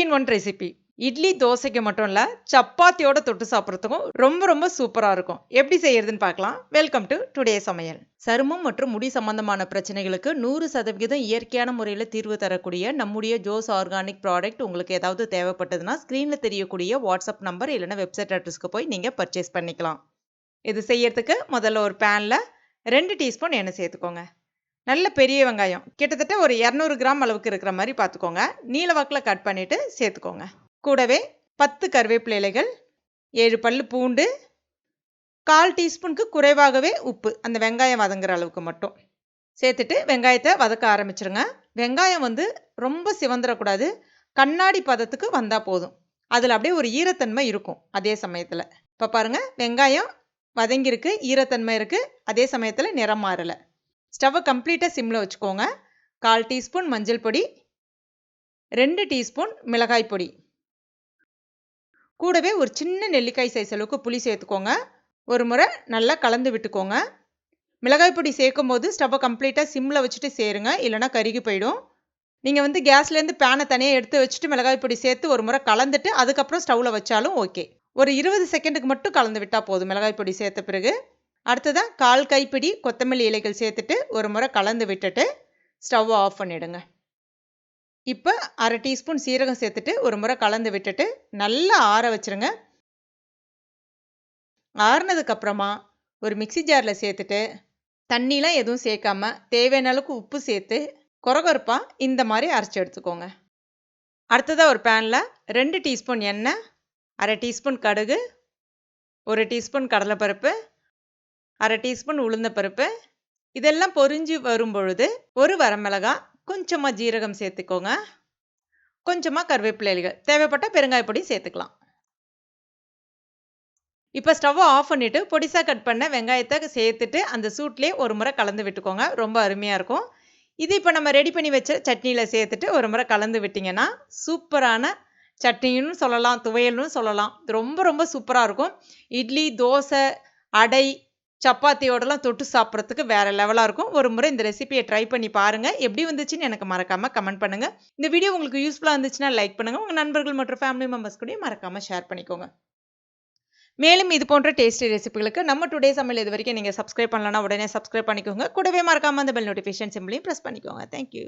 In one recipe idli தோசைக்கு மட்டும் இல்லை சப்பாத்தியோட தொட்டு சாப்பிட்றதுக்கும் ரொம்ப ரொம்ப சூப்பராக இருக்கும். எப்படி செய்யறதுன்னு பார்க்கலாம். வெல்கம் டு டுடே சமையல். சருமம் மற்றும் முடி சம்பந்தமான பிரச்சனைகளுக்கு நூறு சதவிகிதம் இயற்கையான முறையில் தீர்வு தரக்கூடிய நம்முடைய ஜோஸ் ஆர்கானிக் ப்ராடக்ட் உங்களுக்கு ஏதாவது தேவைப்பட்டதுன்னா ஸ்க்ரீனில் தெரியக்கூடிய வாட்ஸ்அப் நம்பர் இல்லைன்னா வெப்சைட் அட்ரஸ்க்கு போய் நீங்கள் பர்ச்சேஸ் பண்ணிக்கலாம். இது செய்யறதுக்கு முதல்ல ஒரு பேனில் ரெண்டு டீஸ்பூன் எண்ணெய் சேர்த்துக்கோங்க. நல்ல பெரிய வெங்காயம். கிட்டத்தட்ட ஒரு இரநூறு கிராம் அளவுக்கு இருக்கிற மாதிரி பார்த்துக்கோங்க. நீல வாக்கில் கட் பண்ணிவிட்டு சேர்த்துக்கோங்க. கூடவே பத்து கருவேப்பிலை இலைகள் ஏழு பல் பூண்டு கால் டீஸ்பூனுக்கு குறைவாகவே உப்பு. அந்த வெங்காயம் வதங்குற அளவுக்கு மட்டும். சேர்த்துட்டு வெங்காயத்தை வதக்க ஆரம்பிச்சிருங்க. வெங்காயம் வந்து ரொம்ப சிவந்துடக்கூடாது கண்ணாடி பதத்துக்கு வந்தால் போதும். அதில் அப்படியே ஒரு ஈரத்தன்மை இருக்கும் அதே சமயத்தில். இப்போ பாருங்கள் வெங்காயம் வதங்கியிருக்கு ஈரத்தன்மை இருக்குது அதே சமயத்தில் நிறம் மாறலை. ஸ்டவ்வை கம்ப்ளீட்டாக சிம்மில் வச்சுக்கோங்க. கால் டீஸ்பூன் மஞ்சள் பொடி ரெண்டு டீஸ்பூன் மிளகாய் பொடி. கூடவே ஒரு சின்ன நெல்லிக்காய் சைஸ் அளவுக்கு புளி சேர்த்துக்கோங்க. ஒரு முறை நல்லா கலந்து விட்டுக்கோங்க. மிளகாய் பொடி சேர்க்கும் போது ஸ்டவ்வை கம்ப்ளீட்டாக சிம்மில் வச்சுட்டு சேருங்க. இல்லைனா கருகி போயிடும். நீங்கள் வந்து கேஸ்லேருந்து பேனை தனியாக எடுத்து வச்சுட்டு மிளகாய் பொடி சேர்த்து ஒரு முறை கலந்துட்டு அதுக்கப்புறம் ஸ்டவ்வில் வச்சாலும் ஓகே. ஒரு இருபது செகண்டுக்கு மட்டும் கலந்து விட்டால் போதும் மிளகாய் பொடி சேர்த்த பிறகு. அடுத்ததாக கால் கைப்பிடி கொத்தமல்லி இலைகள் சேர்த்துட்டு ஒரு முறை கலந்து விட்டுட்டு ஸ்டவ் ஆஃப் பண்ணிவிடுங்க இப்போ அரை டீஸ்பூன் சீரகம் சேர்த்துட்டு ஒரு முறை கலந்து விட்டுட்டு நல்லா ஆற வச்சுருங்க. ஆறுனதுக்கப்புறமா ஒரு மிக்சி ஜாரில் சேர்த்துட்டு தண்ணிலாம் எதுவும் சேர்க்காம தேவையான அளவுக்கு உப்பு சேர்த்து குறகுறப்பாக இந்த மாதிரி அரைச்சி எடுத்துக்கோங்க. அடுத்ததாக ஒரு பேனில் ரெண்டு டீஸ்பூன் எண்ணெய் அரை டீஸ்பூன் கடுகு ஒரு டீஸ்பூன் கடலைப்பருப்பு அரை டீஸ்பூன் உளுந்தப்பருப்பு இதெல்லாம் பொரிஞ்சு வரும் பொழுது ஒரு வரமிளகா கொஞ்சமாக ஜீரகம் சேர்த்துக்கோங்க. கொஞ்சமாக கருவேப்பிலைகள். தேவைப்பட்ட பெருங்காய பொடி சேர்த்துக்கலாம். இப்போ ஸ்டவ்வை ஆஃப் பண்ணிவிட்டு பொடிசாக கட் பண்ண வெங்காயத்தை சேர்த்துட்டு அந்த சூட்லேயே ஒரு முறை கலந்து விட்டுக்கோங்க. ரொம்ப அருமையாக இருக்கும். இது இப்போ நம்ம ரெடி பண்ணி வச்ச சட்னியில் சேர்த்துட்டு ஒரு முறை கலந்து விட்டிங்கன்னா சூப்பரான சட்னின்னு சொல்லலாம் துவையல்னு சொல்லலாம். ரொம்ப ரொம்ப சூப்பராக இருக்கும். இட்லி தோசை அடை சப்பாத்தியோடலாம் தொட்டு சாப்பிட்றதுக்கு வேறு லெவலாக இருக்கும். ஒரு முறை இந்த ரெசிபியை ட்ரை பண்ணி பாருங்கள் எப்படி வந்துச்சுன்னு எனக்கு மறக்காமல் கமெண்ட் பண்ணுங்கள் இந்த வீடியோ உங்களுக்கு யூஸ்ஃபுல்லாக இருந்துச்சுன்னா லைக் பண்ணுங்கள் உங்கள் நண்பர்கள் மற்றும் ஃபேமிலி மெம்பர்ஸ் கூட மறக்காமல் ஷேர் பண்ணிக்கோங்க. மேலும் இது போன்ற டேஸ்டி ரெசிபிகளுக்கு நம்ம டுடே சமையல் இது வரைக்கும் நீங்கள் சப்ஸ்கிரைப் பண்ணலன்னா உடனே சப்ஸ்கிரைப் பண்ணிக்கோங்க. கூடவே மறக்காமல் அந்த பெல் நோட்டிஃபிகேஷன் சிம்பிளையும் ப்ரெஸ் பண்ணிக்கோங்க. Thank you